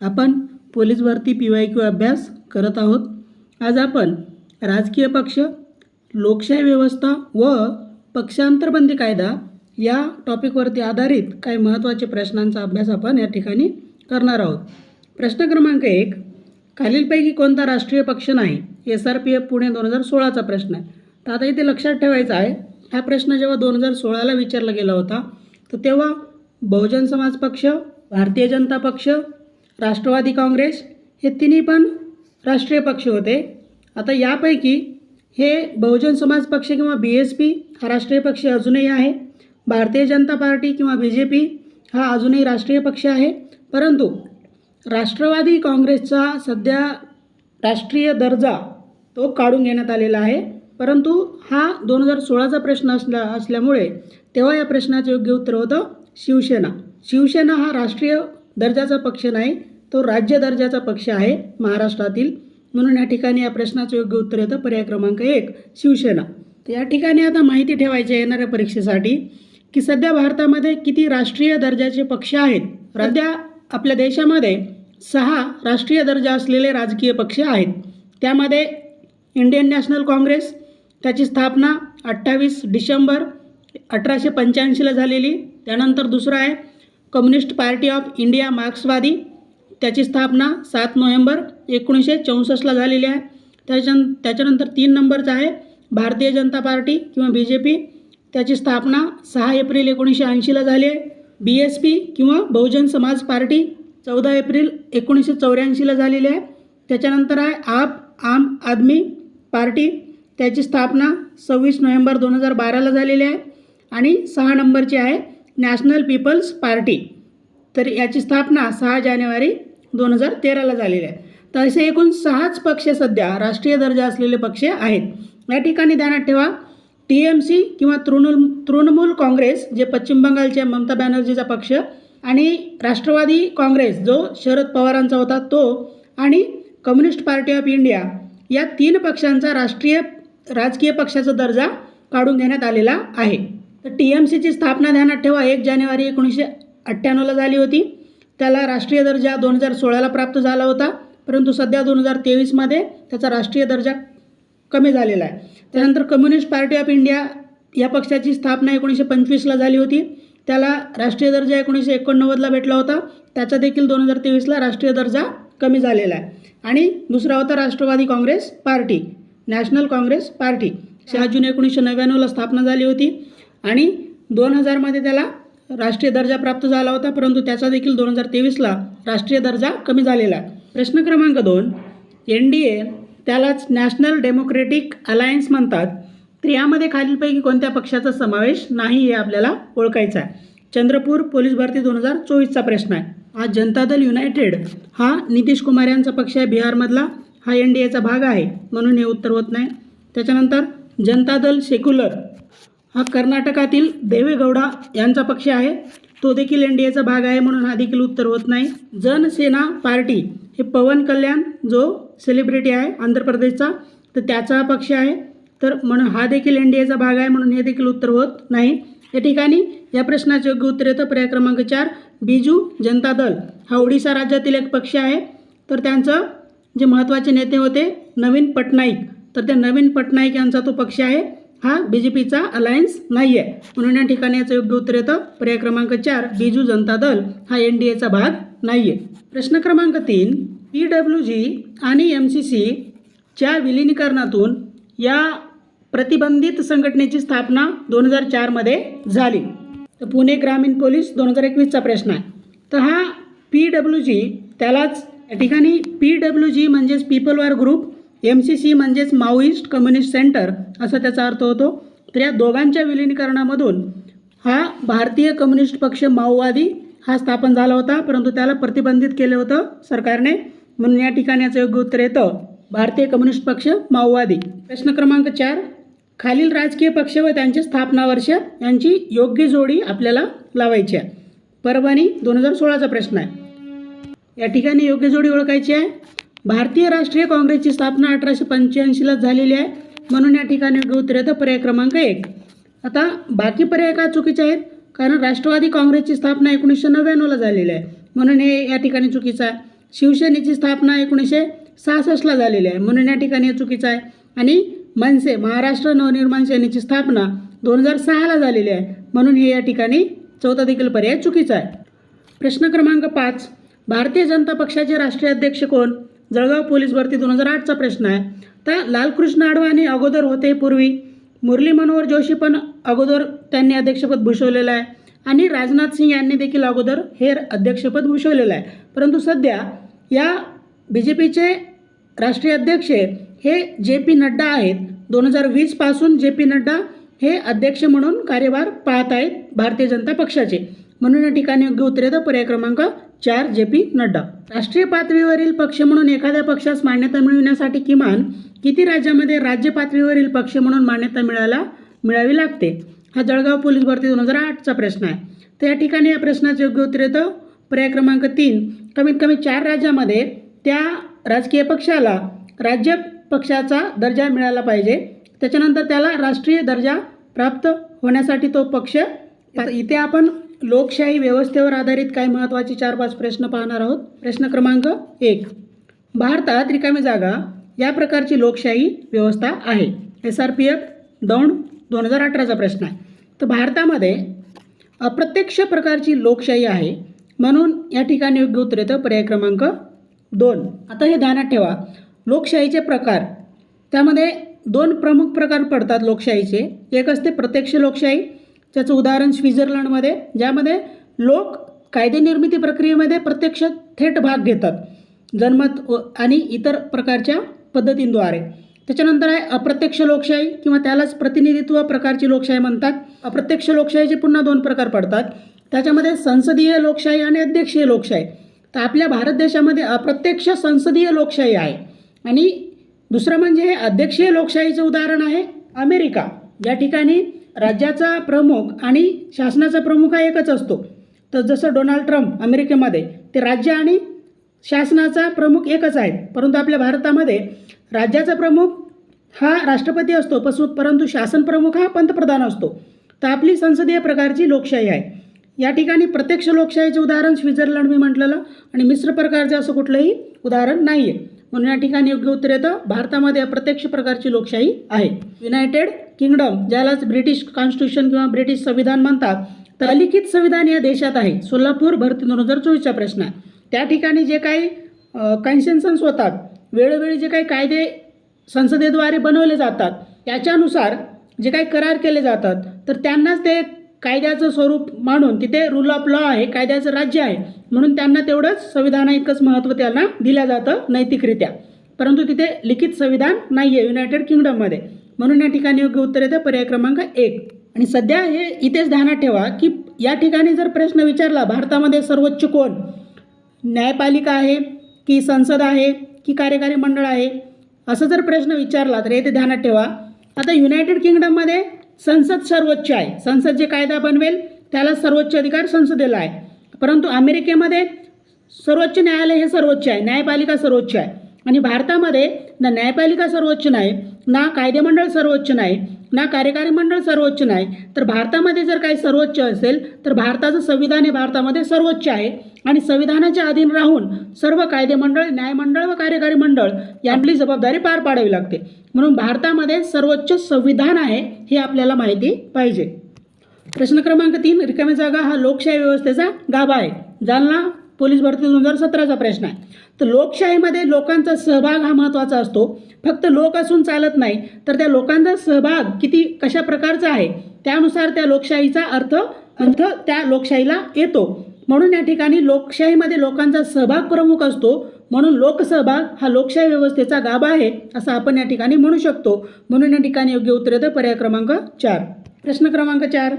आपण पोलीस भरती P Y Q अभ्यास करत आहोत. आज आपण राजकीय पक्ष लोकशाही व्यवस्था व पक्षांतरबंदी कायदा या टॉपिकवरती आधारित काही महत्त्वाचे प्रश्नांचा अभ्यास आपण या ठिकाणी करणार आहोत. प्रश्न क्रमांक एक खालीलपैकी कोणता राष्ट्रीय पक्ष नाही? S R P F Pune दोन हजार सोळाचा प्रश्न आहे. तर आता इथे लक्षात ठेवायचा आहे हा प्रश्न जेव्हा दोन हजार सोळाला विचारला गेला होता तर तेव्हा बहुजन समाज पक्ष भारतीय जनता पक्ष राष्ट्रवादी काँग्रेस हे तिन्ही पण राष्ट्रीय पक्ष होते. आता यापैकी हे बहुजन समाज पक्ष किंवा बी एस पी हा राष्ट्रीय पक्ष अजूनही आहे. भारतीय जनता पार्टी किंवा बी जे पी हा अजूनही राष्ट्रीय पक्ष आहे. परंतु राष्ट्रवादी काँग्रेसचा सध्या राष्ट्रीय दर्जा तो काढून घेण्यात आलेला आहे. परंतु हा दोन हजार सोळाचा प्रश्न असला असल्यामुळे तेव्हा या प्रश्नाचं योग्य उत्तर होतं शिवसेना. शिवसेना हा राष्ट्रीय दर्जाचा पक्ष नाही. तो राज्य दर्जाचा पक्ष आहे महाराष्ट्रातील. म्हणून या ठिकाणी या प्रश्नाचं योग्य उत्तर येतं. पर्याय क्रमांक एक शिवसेना. तर या ठिकाणी आता माहिती ठेवायची येणाऱ्या परीक्षेसाठी की सध्या भारतामध्ये किती राष्ट्रीय दर्जाचे पक्ष आहेत? सध्या आपल्या देशामध्ये सहा राष्ट्रीय दर्जा असलेले राजकीय पक्ष आहेत. त्यामध्ये इंडियन नॅशनल काँग्रेस त्याची स्थापना अठ्ठावीस डिसेंबर अठराशे पंच्याऐंशीला झालेली. त्यानंतर दुसरं आहे कम्युनिस्ट पार्टी ऑफ इंडिया मार्क्सवादी. त्याची स्थापना सात नोव्हेंबर एकोणीसशे चौसष्टला झालेली आहे. त्याच्या त्याच्यानंतर तीन नंबरचा आहे भारतीय जनता पार्टी किंवा बी जे पी त्याची स्थापना सहा एप्रिल एकोणीसशे ऐंशीला झाली आहे. बी एस पी किंवा बहुजन समाज पार्टी चौदा एप्रिल एकोणीसशे चौऱ्याऐंशीला झालेली आहे. त्याच्यानंतर आहे आप आम आदमी पार्टी. त्याची स्थापना सव्वीस नोव्हेंबर दोन हजार बाराला झालेली आहे. आणि सहा नंबरची आहे नॅशनल पीपल्स पार्टी. तर याची स्थापना सहा जानेवारी दोन हजार तेराला झालेले आहे तर असे एकूण सहाच पक्ष सध्या राष्ट्रीय दर्जा असलेले पक्ष आहेत. या ठिकाणी ध्यानात ठेवा टी एम सी किंवा तृणमूल तृणमूल काँग्रेस जे पश्चिम बंगालच्या ममता बॅनर्जीचा पक्ष आणि राष्ट्रवादी काँग्रेस जो शरद पवारांचा होता तो आणि कम्युनिस्ट पार्टी ऑफ इंडिया या तीन पक्षांचा राष्ट्रीय राजकीय पक्षाचा दर्जा काढून घेण्यात आलेला आहे. तर टी एम सीची स्थापना ध्यानात ठेवा एक जानेवारी एकोणीसशे अठ्ठ्याण्णवला झाली होती. त्याला राष्ट्रीय दर्जा दोन हजार सोळाला प्राप्त झाला होता. परंतु सध्या दोन हजार तेवीसमध्ये त्याचा राष्ट्रीय दर्जा कमी झालेला आहे. त्यानंतर कम्युनिस्ट पार्टी ऑफ इंडिया या पक्षाची स्थापना एकोणीसशे पंचवीसला झाली होती. त्याला राष्ट्रीय दर्जा एकोणीसशे एकोणनव्वदला भेटला होता. त्याचा देखील दोन हजार तेवीसला राष्ट्रीय दर्जा कमी झालेला आहे. आणि दुसरा होता Rashtravadi Congress party national Congress party. सहा जून एकोणीसशे नव्याण्णवला स्थापना झाली होती. आणि दोन हजारमध्ये त्याला राष्ट्रीय दर्जा प्राप्त झाला होता परंतु त्याचा देखील दोन हजार तेवीसला राष्ट्रीय दर्जा कमी झालेला आहे. प्रश्न क्रमांक दोन एन डी ए त्यालाच नॅशनल डेमोक्रेटिक अलायन्स म्हणतात. तर यामध्ये खालीलपैकी कोणत्या पक्षाचा समावेश नाही हे आपल्याला ओळखायचा आहे. चंद्रपूर पोलीस भरती दोन हजार चोवीसचा प्रश्न आहे. हा जनता दल युनायटेड हा नितीश कुमार यांचा पक्ष आहे बिहारमधला हा एन डी एचा भाग आहे म्हणून हे उत्तर होत नाही. त्याच्यानंतर जनता दल सेक्युलर हा कर्नाटकातील देवेगौडा यांचा पक्ष आहे. तो देखील एन डी एचा भाग आहे म्हणून हा देखील उत्तर होत नाही. जनसेना पार्टी हे पवन कल्याण जो सेलिब्रिटी आहे आंध्र प्रदेशचा तर त्याचा हा पक्ष आहे. तर म्हणून हा देखील एन डी एचा भाग आहे म्हणून हे देखील उत्तर होत नाही. या ठिकाणी या प्रश्नाचे योग्य उत्तर येतं. पर्याय क्रमांक चार बिजू जनता दल. हा ओडिसा राज्यातील एक पक्ष आहे. तर त्यांचं जे महत्त्वाचे नेते होते नवीन पटनाईक. तर त्या नवीन पटनाईक यांचा तो पक्ष आहे. हा बी जे पीचा अलायन्स नाही आहे म्हणून या ठिकाणी याचं योग्य उत्तर येतं. पर्याय क्रमांक चार बिजू जनता दल हा एन डी एचा भाग नाही आहे प्रश्न क्रमांक तीन पी डब्ल्यू जी आणि एम सी सीच्या विलिनीकरणातून या प्रतिबंधित संघटनेची स्थापना दोन हजार चारमध्ये झाली. तर पुणे ग्रामीण पोलीस दोन हजार एकवीसचा प्रश्न आहे. तर हा पी डब्ल्यू जी त्यालाच या ठिकाणी पी डब्ल्यू जी म्हणजेच people war group M C C म्हणजेच माओइस्ट कम्युनिस्ट सेंटर असा त्याचा अर्थ होतो. तर या दोघांच्या विलीनीकरणामधून हा भारतीय कम्युनिस्ट पक्ष माओवादी हा स्थापन झाला होता परंतु त्याला प्रतिबंधित केलं होतं सरकारने. म्हणून या ठिकाणी याचं योग्य उत्तर येतं. भारतीय कम्युनिस्ट पक्ष माओवादी. प्रश्न क्रमांक चार. खालील राजकीय पक्ष व त्यांचे स्थापना वर्ष यांची योग्य जोडी आपल्याला लावायची आहे. परभणी दोन हजार सोळाचा प्रश्न आहे. या ठिकाणी योग्य जोडी ओळखायची आहे. भारतीय राष्ट्रीय काँग्रेसची स्थापना अठराशे पंच्याऐंशीला झालेली आहे. म्हणून या ठिकाणी योग्य येतं पर्याय क्रमांक एक. आता बाकी पर्याय का चुकीचे आहेत? कारण राष्ट्रवादी काँग्रेसची स्थापना एकोणीसशे नव्याण्णवला झालेली आहे. म्हणून हे या ठिकाणी चुकीचं आहे. शिवसेनेची स्थापना एकोणीसशे सहासष्टला झालेली आहे. म्हणून या ठिकाणी हे चुकीचं आहे. आणि मनसे महाराष्ट्र नवनिर्माण सेनेची स्थापना दोन हजार सहाला झालेली आहे. म्हणून हे या ठिकाणी चौथा देखील पर्याय चुकीचा आहे. प्रश्न क्रमांक पाच. भारतीय जनता पक्षाचे राष्ट्रीय अध्यक्ष कोण? जळगाव पोलीस भरती दोन हजार आठचा प्रश्न आहे. तर लालकृष्ण अडवाणी अगोदर होते पूर्वी. मुरली मनोहर जोशी पण अगोदर त्यांनी अध्यक्षपद भूषवलेलं आहे. आणि राजनाथ सिंग यांनी देखील अगोदर हे अध्यक्षपद भूषवलेलं आहे. परंतु सध्या या बी जे पीचे राष्ट्रीय अध्यक्ष हे जे पी नड्डा आहेत. दोन हजार वीसपासून जे पी नड्डा हे अध्यक्ष म्हणून कार्यभार पाहत आहेत भारतीय जनता पक्षाचे. म्हणून या ठिकाणी योग्य उत्तरेचा पर्याय क्रमांक चार जे पी नड्डा. राष्ट्रीय पातळीवरील पक्ष म्हणून एखाद्या पक्षास मान्यता मिळविण्यासाठी किमान किती राज्यामध्ये राज्य पातळीवरील पक्ष म्हणून मान्यता मिळायला मिळावी लागते? हा जळगाव पोलीस भरती दोन हजार आठचा प्रश्न आहे. तर या ठिकाणी या प्रश्नाचं योग्य उत्तर येतं. पर्याय क्रमांक तीन. कमीत कमी चार राज्यामध्ये त्या राजकीय पक्षाला राज्य पक्षाचा दर्जा मिळाला पाहिजे. त्याच्यानंतर त्याला राष्ट्रीय दर्जा प्राप्त होण्यासाठी तो पक्ष इथे आपण लोकशाही व्यवस्थेवर आधारित काही महत्त्वाचे चार पाच प्रश्न पाहणार आहोत. प्रश्न क्रमांक एक. भारतात रिकामी जागा या प्रकारची लोकशाही व्यवस्था आहे. S R P F Daund दोन हजार अठराचा प्रश्न आहे. तर भारतामध्ये अप्रत्यक्ष प्रकारची लोकशाही आहे म्हणून या ठिकाणी योग्य उत्तर येतं. पर्याय क्रमांक दोन. आता हे ध्यानात ठेवा. लोकशाहीचे प्रकार. त्यामध्ये दोन प्रमुख प्रकार पडतात लोकशाहीचे. एक असते प्रत्यक्ष लोकशाही त्याचं उदाहरण स्वित्झर्लंडमध्ये ज्यामध्ये लोक कायदेनिर्मिती प्रक्रियेमध्ये प्रत्यक्ष थेट भाग घेतात जनमत व- आणि इतर प्रकारच्या पद्धतींद्वारे. त्याच्यानंतर आहे अप्रत्यक्ष लोकशाही किंवा त्यालाच प्रतिनिधित्व प्रकारची लोकशाही म्हणतात. अप्रत्यक्ष लोकशाहीचे पुन्हा दोन प्रकार पडतात. त्याच्यामध्ये संसदीय लोकशाही आणि अध्यक्षीय लोकशाही. तर आपल्या भारत देशामध्ये अप्रत्यक्ष संसदीय लोकशाही आहे. आणि दुसरं म्हणजे हे अध्यक्षीय लोकशाहीचं उदाहरण आहे अमेरिका. या ठिकाणी राज्याचा प्रमुख आणि शासनाचा प्रमुख हा एकच असतो. तर जसं डोनाल्ड ट्रम्प अमेरिकेमध्ये ते राज्य आणि शासनाचा प्रमुख एकच आहे परंतु आपल्या भारतामध्ये राज्याचा प्रमुख हा राष्ट्रपती असतो पसु परंतु शासन प्रमुख हा पंतप्रधान असतो. तर आपली संसदीय प्रकारची लोकशाही आहे. या ठिकाणी प्रत्यक्ष लोकशाहीचे उदाहरण स्वित्झर्लंड मी म्हटलेलं आणि मिश्र प्रकारचं असं कुठलंही उदाहरण नाही आहे म्हणून या ठिकाणी योग्य उत्तर येतं. भारतामध्ये अप्रत्यक्ष प्रकारची लोकशाही आहे. युनायटेड किंगडम ज्यालाच ब्रिटिश कॉन्स्टिट्यूशन किंवा ब्रिटिश संविधान म्हणतात तर अलिखित संविधान या देशात आहे. सोलापूर भरती दोन हजार चोवीसचा प्रश्न. आहे त्या ठिकाणी जे काही कन्सेन्सन्स होतात वेळोवेळी जे काही कायदे संसदेद्वारे बनवले जातात त्याच्यानुसार जे काही करार केले जातात तर त्यांनाच ते कायद्याचं स्वरूप मानून तिथे रूल ऑफ लॉ आहे कायद्याचं राज्य आहे म्हणून त्यांना तेवढंच संविधाना इतकंच महत्त्व त्यांना दिलं जातं नैतिकरित्या. परंतु तिथे लिखित संविधान नाही आहे युनायटेड किंगडममध्ये म्हणून या ठिकाणी योग्य उत्तर येतं. पर्याय क्रमांक एक. आणि सध्या हे इथेच ध्यानात ठेवा की या ठिकाणी जर प्रश्न विचारला भारतामध्ये सर्वोच्च कोण? न्यायपालिका आहे की संसद आहे की कार्यकारी मंडळ आहे? असं जर प्रश्न विचारला तर येथे ध्यानात ठेवा. आता युनायटेड किंगडममध्ये संसद सर्वोच्च आहे. संसद जे कायदा बनवेल त्याला सर्वोच्च अधिकार संसदेला आहे. परंतु अमेरिकेमध्ये सर्वोच्च न्यायालय हे सर्वोच्च आहे. न्यायपालिका सर्वोच्च आहे. आणि भारतामध्ये ना न्यायपालिका सर्वोच्च नाही ना कायदेमंडळ सर्वोच्च नाही ना कार्यकारी मंडळ सर्वोच्च नाही. तर भारतामध्ये जर काही सर्वोच्च असेल तर भारताचं संविधान हे भारतामध्ये सर्वोच्च आहे. आणि संविधानाच्या अधीन राहून सर्व कायदेमंडळ न्यायमंडळ व कार्यकारी मंडळ यातली जबाबदारी पार पाडावी लागते. म्हणून भारतामध्ये सर्वोच्च संविधान आहे हे आपल्याला माहिती पाहिजे. प्रश्न क्रमांक तीन रिकामी जागा हा लोकशाही व्यवस्थेचा गाभा आहे. जालना पोलीस भरती दोन हजार सतराचा प्रश्न आहे. तर लोकशाहीमध्ये लोकांचा सहभाग हा महत्त्वाचा असतो. फक्त लोक असून चालत नाही तर त्या लोकांचा सहभाग किती कशा प्रकारचा आहे त्यानुसार त्या लोकशाहीचा अर्थ अर्थ त्या लोकशाहीला येतो. म्हणून या ठिकाणी लोकशाहीमध्ये लोकांचा सहभाग प्रमुख असतो. म्हणून लोकसहभाग हा लोकशाही व्यवस्थेचा गाभा आहे असं आपण या ठिकाणी म्हणू शकतो. म्हणून या ठिकाणी योग्य उत्तर येतं पर्याय क्रमांक चार. प्रश्न क्रमांक चार.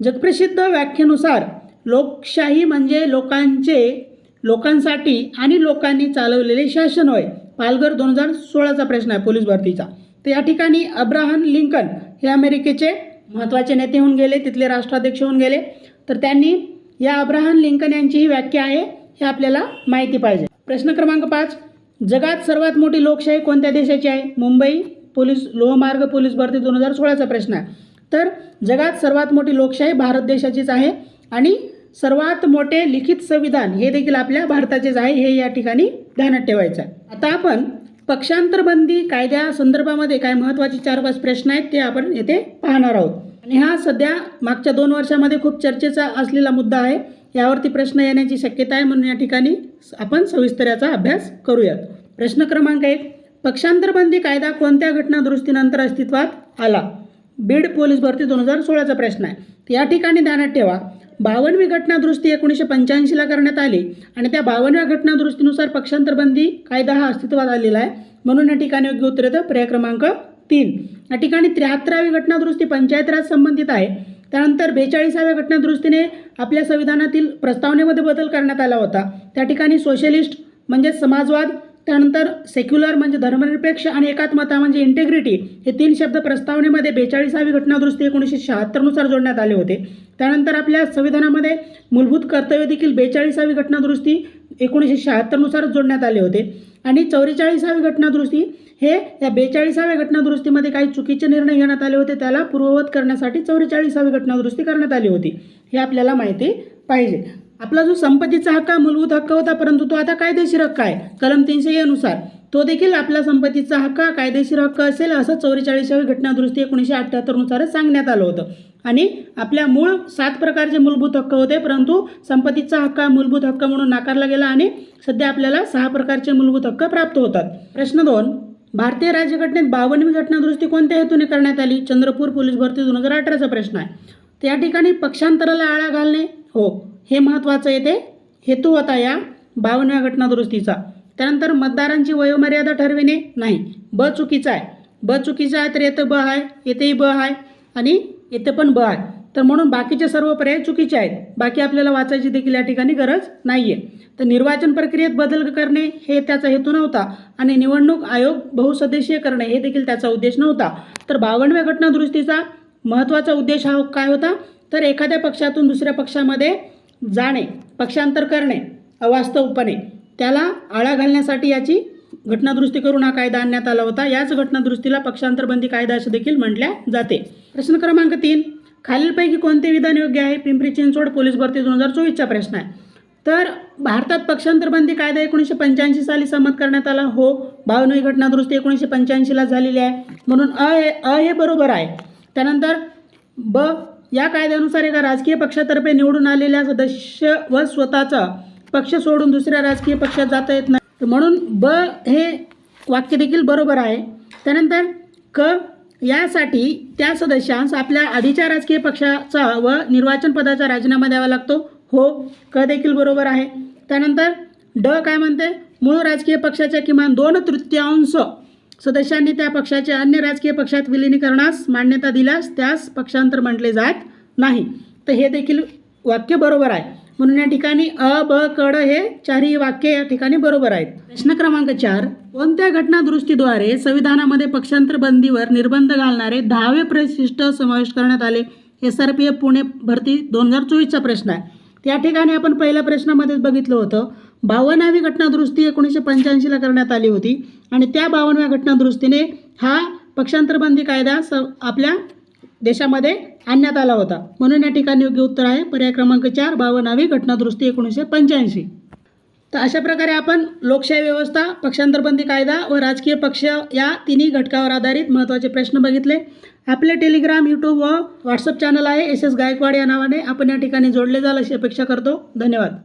जगप्रसिद्ध व्याख्येनुसार लोकशाही म्हणजे लोकांचे लोकांसाठी आणि लोकांनी चालवलेले शासन होय. पालघर दोन हजार सोळाचा प्रश्न आहे पोलीस भरतीचा. तर या ठिकाणी अब्राहम लिंकन हे अमेरिकेचे महत्त्वाचे नेते होऊन गेले तिथले राष्ट्राध्यक्ष होऊन गेले. तर त्यांनी या अब्राहम लिंकन यांची ही व्याख्या आहे हे आपल्याला माहिती पाहिजे. प्रश्न क्रमांक पाच जगात सर्वात मोठी लोकशाही कोणत्या देशाची आहे? मुंबई पोलीस लोहमार्ग पोलीस भरती दोन हजार सोळाचा प्रश्न आहे. तर जगात सर्वात मोठी लोकशाही भारत देशाचीच आहे आणि सर्वात मोठे लिखित संविधान हे देखील आपल्या भारताचेच आहे हे या ठिकाणी ध्यानात ठेवायचं आहे. आता आपण पक्षांतरबंदी कायद्या संदर्भामध्ये काय महत्त्वाचे चार पाच प्रश्न आहेत ते आपण येथे पाहणार आहोत. आणि हा सध्या मागच्या दोन वर्षामध्ये खूप चर्चेचा असलेला मुद्दा आहे. यावरती प्रश्न येण्याची शक्यता आहे म्हणून या ठिकाणी आपण सविस्तर याचा अभ्यास करूयात. प्रश्न क्रमांक एक पक्षांतरबंदी कायदा कोणत्या घटना दुरुस्तीनंतर अस्तित्वात आला? बीड पोलीस भरती दोन हजार सोळाचा प्रश्न आहे. या ठिकाणी ध्यानात ठेवा. बावनवी घटनादुरुस्ती एकोणीसशे पंच्याऐंशीला करण्यात आली आणि त्या बावनव्या घटनादुरुस्तीनुसार पक्षांतरबंदी कायदा हा अस्तित्वात आलेला आहे. म्हणून या ठिकाणी योग्य उत्तर येतं. पर्याय क्रमांक तीन. या ठिकाणी त्र्याहत्तरावी घटनादुरुस्ती पंचायत राज संबंधित आहे. त्यानंतर बेचाळीसाव्या घटनादुरुस्तीने आपल्या संविधानातील प्रस्तावनेमध्ये बदल करण्यात आला होता. त्या ठिकाणी सोशलिस्ट म्हणजे समाजवाद त्यानंतर सेक्युलर म्हणजे धर्मनिरपेक्ष आणि एकात्मता म्हणजे इंटेग्रिटी हे तीन शब्द प्रस्तावनेमध्ये बेचाळीसावी घटनादुरुस्ती एकोणीसशे शहात्तरनुसार जोडण्यात आले होते. त्यानंतर आपल्या संविधानामध्ये मूलभूत कर्तव्य देखील बेचाळीसावी घटना दुरुस्ती एकोणीसशे शहात्तरनुसारच जोडण्यात आले होते. आणि चौवेचाळीसावी घटना दुरुस्ती हे या बेचाळीसाव्या घटनादुरुस्तीमध्ये काही चुकीचे निर्णय घेण्यात आले होते. त्याला पूर्ववत करण्यासाठी चौवेचाळीसावी घटनादुरुस्ती करण्यात आली होती. हे आपल्याला माहिती पाहिजे. आपला जो संपत्तीचा हक्क मूलभूत हक्क होता परंतु तो आता कायदेशीर हक्क आहे. कलम तीनशे नुसार तो देखील आपला संपत्तीचा हक्क कायदेशीर हक्क असेल असं चौवेचाळीसावी घटनादुरुस्ती एकोणीसशे अठ्ठ्याहत्तरनुसारच सांगण्यात आलं होतं. आणि आपल्या मूळ सात प्रकारचे मूलभूत हक्क होते परंतु संपत्तीचा हक्क हा मूलभूत हक्क म्हणून नाकारला गेला आणि सध्या आपल्याला सहा प्रकारचे मूलभूत हक्क प्राप्त होतात. प्रश्न दोन भारतीय राज्यघटनेत बावनवी घटनादुरुस्ती कोणत्या हेतूने करण्यात आली? चंद्रपूर पोलीस भरती दोन हजार अठराचा प्रश्न आहे. त्या ठिकाणी पक्षांतराला आळा घालणे? हो. हे महत्त्वाचं येते. हेतू होता या बावनव्या घटनादुरुस्तीचा. त्यानंतर मतदारांची वयोमर्यादा ठरविणे नाही. ब चुकीचा आहे. ब चुकीचा आहे तर येतं ब आहे येथेही ब आहे आणि येथे पण ब आहे. तर म्हणून बाकीचे सर्व पर्याय चुकीचे आहेत. बाकी आपल्याला वाचायची देखील या ठिकाणी गरज नाही आहे तर निर्वाचन प्रक्रियेत बदल करणे हे त्याचा हेतू नव्हता आणि निवडणूक आयोग बहुसदस्यीय करणे हे देखील त्याचा उद्देश नव्हता. तर बावनव्या घटनादुरुस्तीचा महत्त्वाचा उद्देश हा काय होता? तर एखाद्या पक्षातून दुसऱ्या पक्षामध्ये जाणे पक्षांतर करणे अवास्तवपणे त्याला आळा घालण्यासाठी याची घटनादुरुस्ती करून हा कायदा आणण्यात आला होता. याच घटनादुरुस्तीला पक्षांतरबंदी कायदा असे देखील म्हटल्या जाते. प्रश्न क्रमांक तीन खालीलपैकी कोणते विधान योग्य आहे? पिंपरी चिंचवड पोलीस भरती दोन हजार चोवीसचा प्रश्न आहे. तर भारतात पक्षांतरबंदी कायदा एकोणीसशे पंच्याऐंशी साली संमत करण्यात आला. हो भावनवी घटनादुरुस्ती एकोणीसशे पंच्याऐंशीला झालेली आहे. म्हणून अ हे अ हे बरोबर आहे. त्यानंतर ब या कायद्यानुसार एका राजकीय पक्षातर्फे निवडून आलेल्या सदस्य व स्वतःचा पक्ष सोडून दुसऱ्या राजकीय पक्षात जाता येत नाही. म्हणून ब हे वाक्य देखील बरोबर आहे. त्यानंतर क यासाठी त्या सदस्यांस आपल्या आधीच्या राजकीय पक्षाचा व निर्वाचन पदाचा राजीनामा द्यावा लागतो. हो क देखील बरोबर आहे. त्यानंतर ड काय म्हणते? मूळ राजकीय पक्षाच्या किमान दोन तृतीयांश सदस्यांनी त्या पक्षाचे अन्य राजकीय पक्षात विलीनीकरणास मान्यता दिल्यास त्यास पक्षांतर म्हटले जात नाही. तर हे देखील वाक्य बरोबर आहे. म्हणून या ठिकाणी अ ब कड हे चारही वाक्य या ठिकाणी बरोबर आहेत. प्रश्न क्रमांक चार कोणत्या घटनादृष्टीद्वारे संविधानामध्ये पक्षांतर बंदीवर निर्बंध घालणारे दहावे प्रशिष्ट समावेश करण्यात आले? S R P F Pune भरती दोन हजार चोवीसचा प्रश्न आहे. त्या ठिकाणी आपण पहिल्या प्रश्नामध्येच बघितलं होतं. बावन्नावी घटनादुरुस्ती एकोणीसशे पंच्याऐंशीला करण्यात आली होती. आणि त्या बावनव्या घटना दुरुस्तीने हा पक्षांतरबंदी कायदा स आपल्या देशामध्ये आणण्यात आला होता. म्हणून या ठिकाणी योग्य उत्तर आहे. पर्याय क्रमांक चार बावन्नावी घटनादुरुस्ती एकोणीसशे पंच्याऐंशी. तर अशा प्रकारे आपण लोकशाही व्यवस्था पक्षांतरबंदी कायदा व राजकीय पक्ष या तिन्ही घटकावर आधारित महत्त्वाचे प्रश्न बघितले. आपले टेलिग्राम यूट्यूब व व्हॉट्सअप चॅनल आहे. एस एस गायकवाड या नावाने आपण या ठिकाणी जोडले जाल अशी अपेक्षा करतो. धन्यवाद.